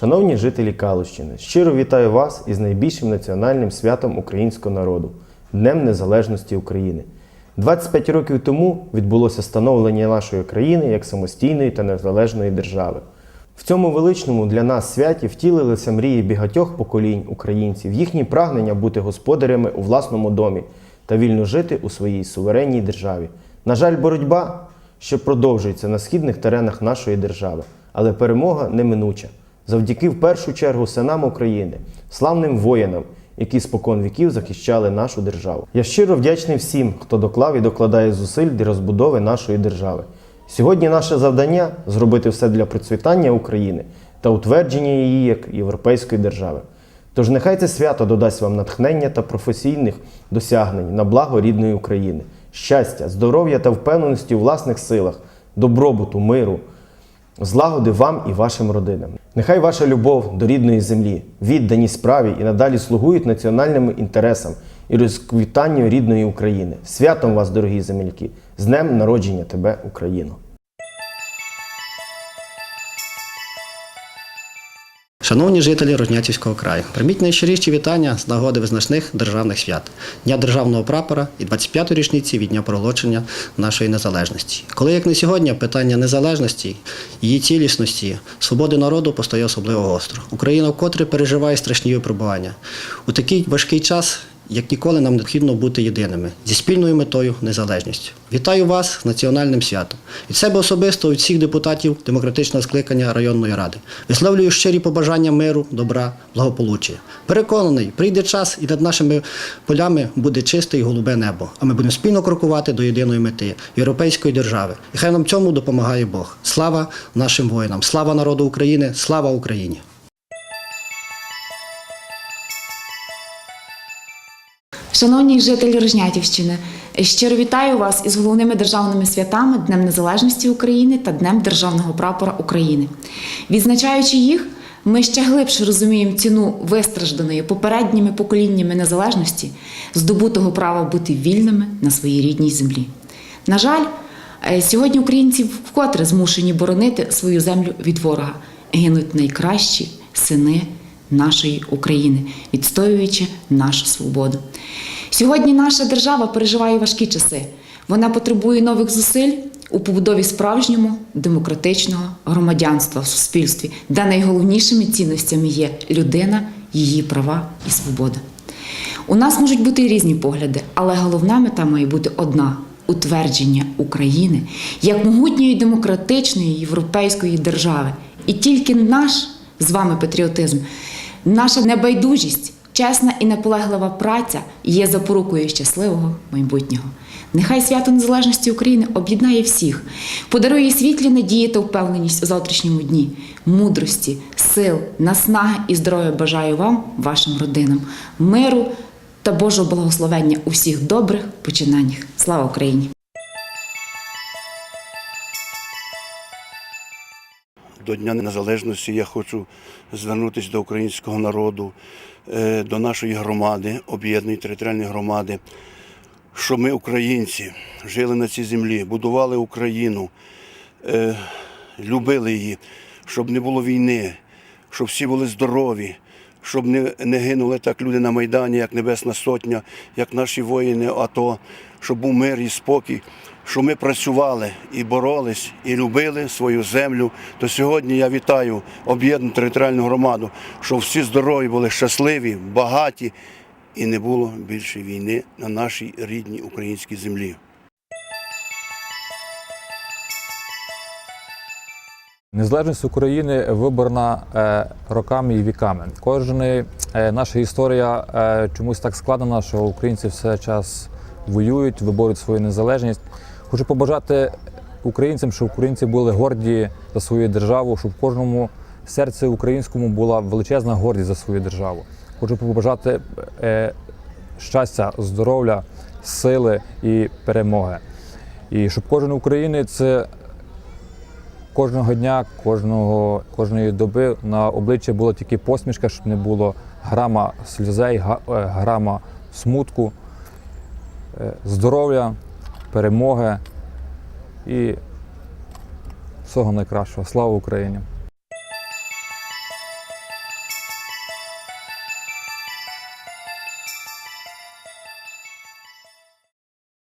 Шановні жителі Калущини, щиро вітаю вас із найбільшим національним святом українського народу Днем Незалежності України. 25 років тому відбулося становлення нашої країни як самостійної та незалежної держави. В цьому величному для нас святі втілилися мрії багатьох поколінь українців, їхні прагнення бути господарями у власному домі та вільно жити у своїй суверенній державі. На жаль, боротьба, що продовжується на східних теренах нашої держави, але перемога неминуча. Завдяки в першу чергу синам України, славним воїнам, які спокон віків захищали нашу державу. Я щиро вдячний всім, хто доклав і докладає зусиль для розбудови нашої держави. Сьогодні наше завдання зробити все для процвітання України та утвердження її як європейської держави. Тож нехай це свято додасть вам натхнення та професійних досягнень на благо рідної України, щастя, здоров'я та впевненості у власних силах, добробуту, миру, злагоди вам і вашим родинам. Нехай ваша любов до рідної землі, відданість справі і надалі слугують національним інтересам і розквітанню рідної України. Святом вас, дорогі земляки, з днем народження тебе, Україно! Шановні жителі Рожнятівського краю, прийміть найщиріші вітання з нагоди визначних державних свят Дня державного прапора і 25-ї річниці від дня проголошення нашої незалежності. Коли як не сьогодні питання незалежності, її цілісності, свободи народу постає особливо гостро. Україна вкотре переживає страшні випробування. У такий важкий час як ніколи нам необхідно бути єдиними зі спільною метою незалежністю. Вітаю вас з національним святом. Від себе особисто від всіх депутатів демократичного скликання районної ради. Висловлюю щирі побажання миру, добра, благополуччя. Переконаний, прийде час і над нашими полями буде чисте і голубе небо. А ми будемо спільно крокувати до єдиної мети європейської держави. І хай нам цьому допомагає Бог. Слава нашим воїнам, слава народу України, слава Україні! Шановні жителі Рожнятівщини, щиро вітаю вас із головними державними святами Днем Незалежності України та Днем Державного прапора України. Відзначаючи їх, ми ще глибше розуміємо ціну вистражданої попередніми поколіннями незалежності, здобутого права бути вільними на своїй рідній землі. На жаль, е, сьогодні українці вкотре змушені боронити свою землю від ворога, гинуть найкращі сини нашої України, відстоюючи нашу свободу. Сьогодні наша держава переживає важкі часи. Вона потребує нових зусиль у побудові справжнього демократичного громадянства в суспільстві, де найголовнішими цінностями є людина, її права і свобода. У нас можуть бути різні погляди, але головна мета має бути одна утвердження України як могутньої демократичної європейської держави. І тільки наш з вами патріотизм, наша небайдужість, чесна і наполеглива праця є запорукою щасливого майбутнього. Нехай свято Незалежності України об'єднає всіх, подарує світлі надії та впевненість у завтрашньому дні, мудрості, сил, наснаги і здоров'я бажаю вам, вашим родинам, миру та Божого благословення у всіх добрих починаннях. Слава Україні! До Дня Незалежності. Я хочу звернутися до українського народу, е, до нашої громади, об'єднаної територіальної громади, що ми, українці, жили на цій землі, будували Україну, е, любили її, щоб не було війни, щоб всі були здорові, щоб не, не гинули так люди на Майдані, як Небесна Сотня, як наші воїни АТО, щоб був мир і спокій, що ми працювали і боролись, і любили свою землю. То сьогодні я вітаю об'єднану територіальну громаду, щоб всі здорові були щасливі, багаті і не було більше війни на нашій рідній українській землі. Незалежність України виборна е, роками і віками. Кожна е, наша історія е, чомусь так складена, що українці все час воюють, виборюють свою незалежність. Хочу побажати українцям, щоб українці були горді за свою державу, щоб в кожному серці українському була величезна гордість за свою державу. Хочу побажати е, щастя, здоров'я, сили і перемоги. І щоб кожен українець е, кожного дня, кожного, кожної доби на обличчі була тільки посмішка, щоб не було грама сльозей, е, грама смутку, здоров'я, перемоги і всього найкращого. Слава Україні!